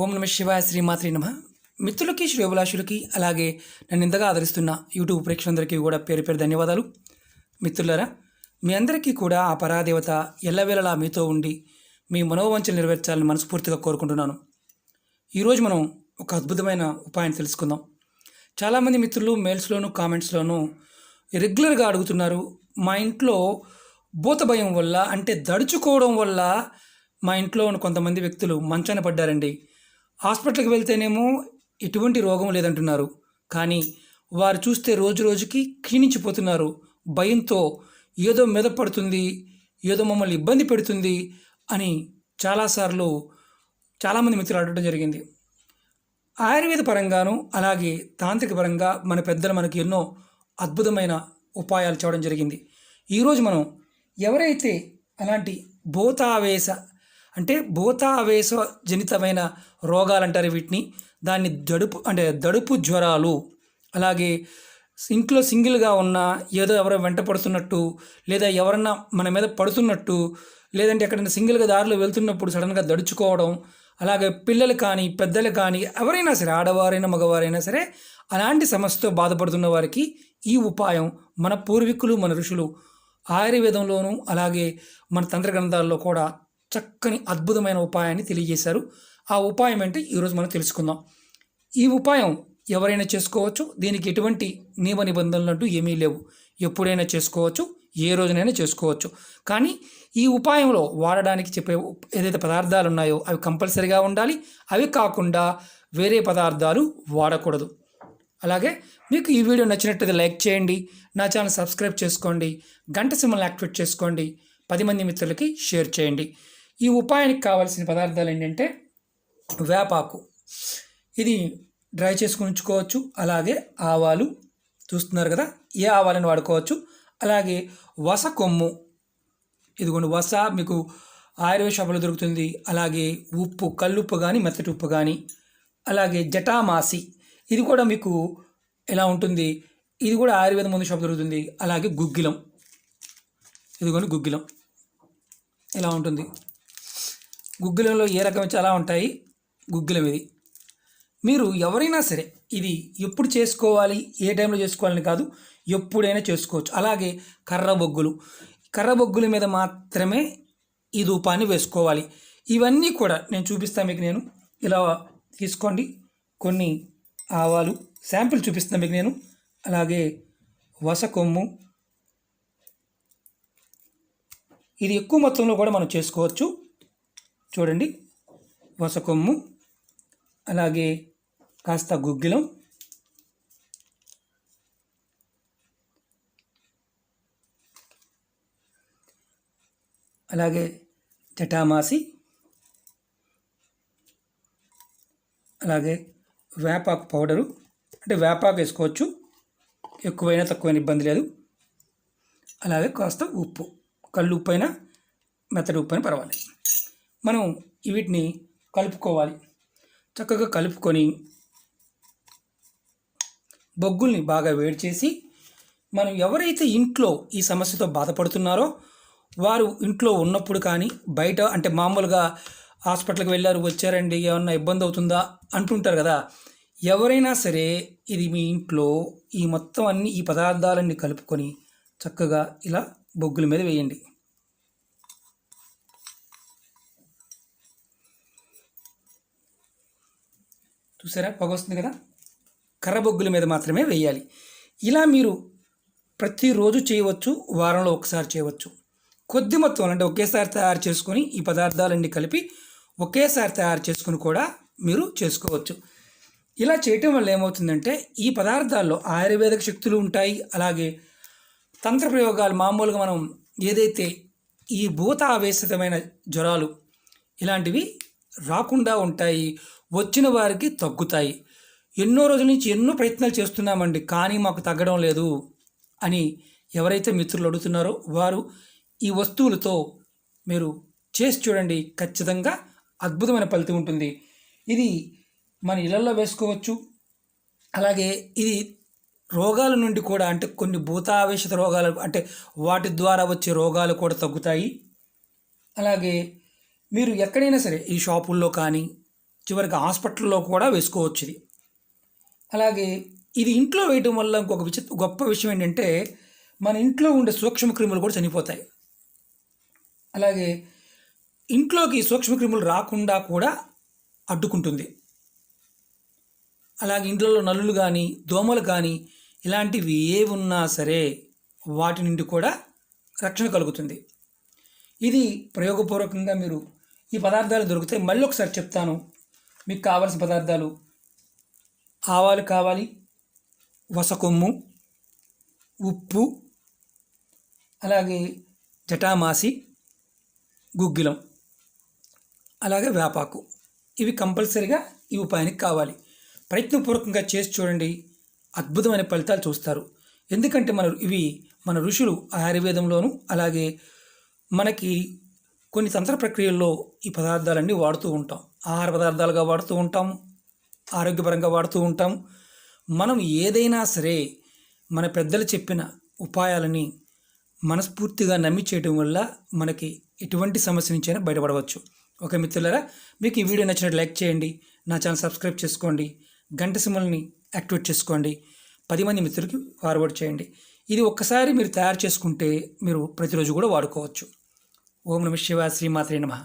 ఓం నమ శివాయ శ్రీమాత్రి నమ. మిత్రులకి శ్రేభిలాషులకి అలాగే నన్ను ఇంతగా ఆదరిస్తున్న యూట్యూబ్ ప్రేక్షకులందరికీ కూడా పేరు పేరు ధన్యవాదాలు. మిత్రులరా మీ అందరికీ కూడా ఆ పరాదేవత ఎల్లవేళలా మీతో ఉండి మీ మనోవంచలు నెరవేర్చాలని మనస్ఫూర్తిగా కోరుకుంటున్నాను. ఈరోజు మనం ఒక అద్భుతమైన ఉపాయం తెలుసుకుందాం. చాలామంది మిత్రులు మెయిల్స్లోను కామెంట్స్లోను రెగ్యులర్గా అడుగుతున్నారు మా ఇంట్లో భూత భయం వల్ల అంటే దడుచుకోవడం వల్ల మా ఇంట్లో ఉన్న కొంతమంది వ్యక్తులు మంచాన పడ్డారండి. హాస్పిటల్కి వెళ్తేనేమో ఎటువంటి రోగం లేదంటున్నారు. కానీ వారు చూస్తే రోజు రోజుకి క్షీణించిపోతున్నారు. భయంతో ఏదో మీద పడుతుంది ఏదో మమ్మల్ని ఇబ్బంది పెడుతుంది అని చాలాసార్లు చాలామంది మిత్రులు అడగడం జరిగింది. ఆయుర్వేద పరంగాను అలాగే తాంత్రిక పరంగా మన పెద్దలు మనకి ఎన్నో అద్భుతమైన ఉపాయాలు చేయడం జరిగింది. ఈరోజు మనం ఎవరైతే అలాంటి భూతావేశ అంటే భూతావేశ జనితమైన రోగాలు అంటారు వీటిని. దాన్ని దడుపు అంటే దడుపు జ్వరాలు అలాగే ఇంట్లో సింగిల్గా ఉన్న ఏదో ఎవరో వెంట పడుతున్నట్టు లేదా ఎవరన్నా మన మీద పడుతున్నట్టు లేదంటే ఎక్కడైనా సింగిల్గా దారిలో వెళ్తున్నప్పుడు సడన్గా దడుచుకోవడం అలాగే పిల్లలు కానీ పెద్దలు కానీ ఎవరైనా సరే ఆడవారైనా మగవారైనా సరే అలాంటి సమస్యతో బాధపడుతున్న వారికి ఈ ఉపాయం మన పూర్వీకులు మన ఋషులు ఆయుర్వేదంలోనూ అలాగే మన తంత్ర గ్రంథాల్లో కూడా చక్కని అద్భుతమైన ఉపాయాన్ని తెలియజేశారు. ఆ ఉపాయం ఏంటి? ఈరోజు మనం తెలుసుకుందాం. ఈ ఉపాయం ఎవరైనా చేసుకోవచ్చు? దీనికి ఎటువంటి నియమ నిబంధనలు అంటూ ఏమీ లేవు. ఎప్పుడైనా చేసుకోవచ్చు? ఏ రోజునైనా చేసుకోవచ్చు. కానీ ఈ ఉపాయంలో వాడడానికి చెప్పే ఏదైతే పదార్థాలు ఉన్నాయో అవి కంపల్సరీగా ఉండాలి. అవి కాకుండా వేరే పదార్థాలు వాడకూడదు. అలాగే మీకు ఈ వీడియో నచ్చినట్టయితే లైక్ చేయండి. నా ఛానల్ సబ్స్క్రైబ్ చేసుకోండి. గంట సింబల్ యాక్టివేట్ చేసుకోండి. పది మంది మిత్రులకి షేర్ చేయండి. ఈ ఉపాయానికి కావాల్సిన పదార్థాలు ఏంటంటే వేపాకు. ఇది డ్రై చేసుకుని ఉంచుకోవచ్చు. అలాగే ఆవాలు చూస్తున్నారు కదా ఏ ఆవాలను వాడుకోవచ్చు? అలాగే వస కొమ్ము. ఇదిగోండి వస మీకు ఆయుర్వేద షాపులో దొరుకుతుంది. అలాగే ఉప్పు కల్లుప్పు కానీ మెత్తటి ఉప్పు కానీ అలాగే జటామాసి. ఇది కూడా మీకు ఎలా ఉంటుంది? ఇది కూడా ఆయుర్వేద మందు షాప్ దొరుకుతుంది. అలాగే గుగ్గిలం. ఇదిగోండి గుగ్గిలం. ఇలా ఉంటుంది? గుగ్గిలంలో ఏ రకం చాలా ఉంటాయి గుగ్గిలం ఇది. మీరు ఎవరైనా సరే ఇది ఎప్పుడు చేసుకోవాలి ఏ టైంలో చేసుకోవాలని కాదు ఎప్పుడైనా చేసుకోవచ్చు. అలాగే కర్ర బొగ్గులు. కర్ర బొగ్గుల మీద మాత్రమే ఈ ధూపాన్ని వేసుకోవాలి. ఇవన్నీ కూడా నేను చూపిస్తాను మీకు నేను. ఇలా తీసుకోండి. కొన్ని ఆవాలు శాంపిల్ చూపిస్తాను మీకు నేను. అలాగే వస కొమ్ము. ఇది ఎక్కువ మొత్తంలో కూడా మనం చేసుకోవచ్చు. చూడండి. వసకొమ్ము అలాగే కాస్త గుగ్గిలం. అలాగే జటామాసి. అలాగే వేపాకు పౌడరు. అంటే వేపాకు వేసుకోవచ్చు. ఎక్కువైనా తక్కువైనా ఇబ్బంది లేదు. అలాగే కాస్త ఉప్పు. కళ్ళు ఉప్పు అయినా మెత్తడి ఉప్పు అయినా పర్వాలేదు. మనం వీటిని కలుపుకోవాలి. చక్కగా కలుపుకొని బొగ్గుల్ని బాగా వేడి చేసి మనం ఎవరైతే ఇంట్లో ఈ సమస్యతో బాధపడుతున్నారో వారు ఇంట్లో ఉన్నప్పుడు కానీ బయట అంటే మామూలుగా హాస్పిటల్కి వెళ్ళారు వచ్చారండి ఏమన్నా ఇబ్బంది అవుతుందా అంటుంటారు కదా. ఎవరైనా సరే ఇది మీ ఇంట్లో ఈ మొత్తం అన్ని ఈ పదార్థాలన్నీ కలుపుకొని చక్కగా ఇలా బొగ్గుల మీద వేయండి. చూసారా? పొగ వస్తుంది కదా? కర్ర బొగ్గుల మీద మాత్రమే వేయాలి. ఇలా మీరు ప్రతిరోజు చేయవచ్చు వారంలో ఒకసారి చేయవచ్చు. కొద్ది మొత్తం అంటే ఒకేసారి తయారు చేసుకొని ఈ పదార్థాలన్నీ కలిపి ఒకేసారి తయారు చేసుకుని కూడా మీరు చేసుకోవచ్చు. ఇలా చేయటం వల్ల ఏమవుతుందంటే ఈ పదార్థాల్లో ఆయుర్వేదిక శక్తులు ఉంటాయి. అలాగే తంత్ర ప్రయోగాలు మామూలుగా మనం ఏదైతే ఈ భూత ఆవేశితమైన జ్వరాలు ఇలాంటివి రాకుండా ఉంటాయి వచ్చిన వారికి తగ్గుతాయి. ఎన్నో రోజుల నుంచి ఎన్నో ప్రయత్నాలు చేస్తున్నామండి కానీ మాకు తగ్గడం లేదు అని ఎవరైతే మిత్రులు అడుగుతున్నారో వారు ఈ వస్తువులతో మీరు చేసి చూడండి ఖచ్చితంగా అద్భుతమైన ఫలితం ఉంటుంది. ఇది మన ఇళ్ళలో వేసుకోవచ్చు. అలాగే ఇది రోగాల నుండి కూడా అంటే కొన్ని భూతావేశిత రోగాలు అంటే వాటి ద్వారా వచ్చే రోగాలు కూడా తగ్గుతాయి. అలాగే మీరు ఎక్కడైనా సరే ఈ షాపుల్లో కానీ చివరికి హాస్పిటల్లో కూడా వేసుకోవచ్చు ఇది. అలాగే ఇది ఇంట్లో వేయడం వల్ల ఇంకొక విచిత్ర గొప్ప విషయం ఏంటంటే మన ఇంట్లో ఉండే సూక్ష్మక్రిములు కూడా చనిపోతాయి. అలాగే ఇంట్లోకి సూక్ష్మక్రిములు రాకుండా కూడా అడ్డుకుంటుంది. అలాగే ఇంట్లో నల్లులు కానీ దోమలు కానీ ఇలాంటివి ఏ ఉన్నా సరే వాటి నుండి కూడా రక్షణ కలుగుతుంది. ఇది ప్రయోగపూర్వకంగా మీరు ఈ పదార్థాలు దొరికితే మళ్ళీ ఒకసారి చెప్తాను. మీకు కావాల్సిన పదార్థాలు ఆవాలు కావాలి వసకొమ్ము ఉప్పు అలాగే జటామాసి గుగ్గిలం అలాగే వేపాకు. ఇవి కంపల్సరీగా ఈ ఉపాయానికి కావాలి. ప్రయత్నపూర్వకంగా చేసి చూడండి. అద్భుతమైన ఫలితాలు చూస్తారు. ఎందుకంటే మన ఇవి మన ఋషులు ఆయుర్వేదంలోను అలాగే మనకి కొన్ని తంత్ర ప్రక్రియల్లో ఈ పదార్థాలన్నీ వాడుతూ ఉంటాం. ఆహార పదార్థాలుగా వాడుతూ ఉంటాం ఆరోగ్యపరంగా వాడుతూ ఉంటాం. మనం ఏదైనా సరే మన పెద్దలు చెప్పిన ఉపాయాలని మనస్ఫూర్తిగా నమ్మి చేయడం వల్ల మనకి ఎటువంటి సమస్య నుంచైనా బయటపడవచ్చు. ఓకే మిత్రులారా మీకు ఈ వీడియో నచ్చినట్టు లైక్ చేయండి నా ఛానల్ సబ్స్క్రైబ్ చేసుకోండి గంట సిమ్మల్ని యాక్టివేట్ చేసుకోండి పది మంది మిత్రులకి ఫార్వర్డ్ చేయండి. ఇది ఒక్కసారి మీరు తయారు చేసుకుంటే మీరు ప్రతిరోజు కూడా వాడుకోవచ్చు. ఓం నమ శివ శ్రీమాత్రే నమః.